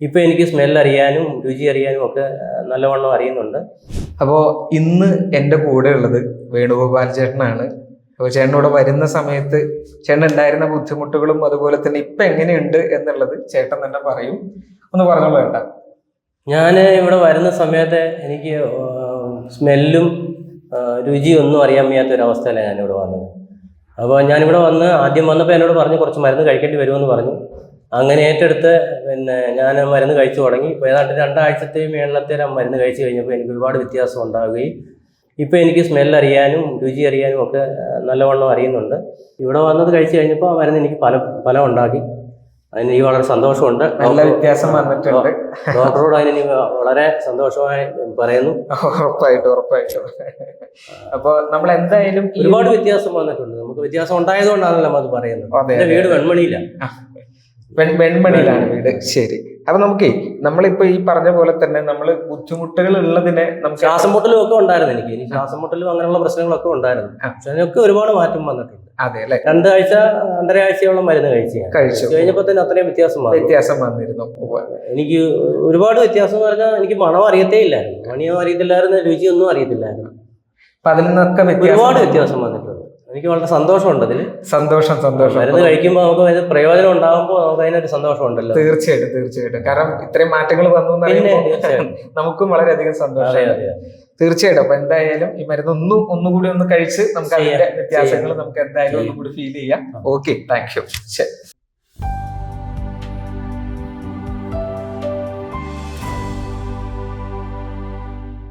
ഇപ്പൊ എനിക്ക് സ്മെൽ അറിയാനും രുചി അറിയാനും ഒക്കെ നല്ലവണ്ണം അറിയുന്നുണ്ട്. അപ്പോൾ ഇന്ന് എന്റെ കൂടെ ഉള്ളത് വേണുഗോപാൽ ചേട്ടനാണ്. അപ്പോൾ ചേട്ടനോട് വരുന്ന സമയത്ത് ചേട്ടൻ ഉണ്ടായിരുന്ന ബുദ്ധിമുട്ടുകളും അതുപോലെ തന്നെ ഇപ്പൊ എങ്ങനെയുണ്ട് എന്നുള്ളത് ചേട്ടൻ തന്നെ പറയും. ഒന്ന് പറഞ്ഞോളൂ ചേട്ടാ. ഞാൻ ഇവിടെ വരുന്ന സമയത്ത് എനിക്ക് സ്മെല്ലും രുചിയൊന്നും ഒന്നും അറിയാൻ വയ്യാത്ത ഒരു അവസ്ഥയിലാണ് ഞാനിവിടെ വന്നത്. അപ്പോൾ ഞാനിവിടെ വന്ന് ആദ്യം വന്നപ്പോൾ എന്നോട് പറഞ്ഞു കുറച്ച് മരുന്ന് കഴിക്കേണ്ടി വരുമെന്ന് പറഞ്ഞു. അങ്ങനെ ഏറ്റെടുത്ത് പിന്നെ ഞാൻ മരുന്ന് കഴിച്ചു തുടങ്ങി. ഇപ്പോൾ ഏതാണ്ട് രണ്ടാഴ്ചത്തെയും മേളത്തേരം മരുന്ന് കഴിച്ചു കഴിഞ്ഞപ്പോൾ എനിക്ക് ഒരുപാട് വ്യത്യാസം ഉണ്ടാവുകയും ഇപ്പോൾ എനിക്ക് സ്മെൽ അറിയാനും രുചി അറിയാനും ഒക്കെ നല്ലവണ്ണം അറിയുന്നുണ്ട്. ഇവിടെ വന്നത് കഴിച്ചു കഴിഞ്ഞപ്പോൾ ആ മരുന്ന് എനിക്ക് ഫലം ഫലം ഉണ്ടാക്കി അതിന് എനിക്ക് വളരെ സന്തോഷമുണ്ട്. നല്ല വ്യത്യാസം വന്നിട്ടുണ്ട്. ഡോക്ടറോട് അതിന് വളരെ സന്തോഷമായി പറയുന്നു. ഉറപ്പായിട്ടും ഉറപ്പായിട്ടും. അപ്പൊ നമ്മൾ എന്തായാലും ഒരുപാട് വ്യത്യാസം വന്നിട്ടുണ്ട്. നമുക്ക് വ്യത്യാസം ഉണ്ടായതുകൊണ്ടാണല്ലോ നമ്മൾ അത് പറയുന്നത്. എന്റെ വീട് വെൺമണിയില്ല വെൺ- വെൺമണിയിലാണ് വീട്. ശരി. അപ്പൊ നമുക്കേ നമ്മളിപ്പോ ഈ പറഞ്ഞ പോലെ തന്നെ നമ്മൾ ബുദ്ധിമുട്ടുകൾ ഉള്ളതിനെ നമുക്ക് ശ്വാസം മുട്ടലും ഒക്കെ ഉണ്ടായിരുന്നു എനിക്ക്. ഇനി ശ്വാസം മുട്ടലും അങ്ങനെയുള്ള പ്രശ്നങ്ങളൊക്കെ ഉണ്ടായിരുന്നു. പക്ഷെ അതിനൊക്കെ ഒരുപാട് മാറ്റം വന്നിട്ടുണ്ട്. അതെ അല്ലെ? രണ്ടാഴ്ച രണ്ടര ആഴ്ചയോളം മരുന്ന് കഴിച്ചു ഞാൻ. കഴിച്ചു. കഴിഞ്ഞപ്പോ തന്നെ അത്രയും വ്യത്യാസം വന്നു. വ്യത്യാസം വന്നിരുന്നു. എനിക്ക് ഒരുപാട് വ്യത്യാസം എന്ന് പറഞ്ഞാൽ എനിക്ക് മണം അറിയത്തേ ഇല്ലായിരുന്നു. മണിയോ അറിയത്തില്ലായിരുന്നു രുചിയൊന്നും അറിയത്തില്ലായിരുന്നു. അപ്പൊ അതിൽ നിന്നൊക്കെ ഒരുപാട് വ്യത്യാസം വ്യത്യാസം വന്നിട്ടുണ്ട്. എനിക്ക് വളരെ സന്തോഷമുണ്ട് അതിൽ സന്തോഷം സന്തോഷം. മരുന്ന് കഴിക്കുമ്പോൾ നമുക്ക് അതിന് പ്രയോജനം ഉണ്ടാകുമ്പോൾ നമുക്ക് അതിനൊരു സന്തോഷം ഉണ്ടല്ലോ തീർച്ചയായിട്ടും തീർച്ചയായിട്ടും. കാരണം ഇത്രയും മാറ്റങ്ങൾ വന്നു. നമുക്കും വളരെയധികം സന്തോഷം തീർച്ചയായിട്ടും. അപ്പൊ എന്തായാലും ഈ മരുന്ന് ഒന്നും ഒന്നുകൂടി ഒന്ന് കഴിച്ച് നമുക്ക് അതിന്റെ വ്യത്യാസങ്ങൾ. നമുക്ക് എന്തായാലും ഒന്നുകൂടി ഫീൽ ചെയ്യാം. ഓക്കെ താങ്ക് യു ശരി.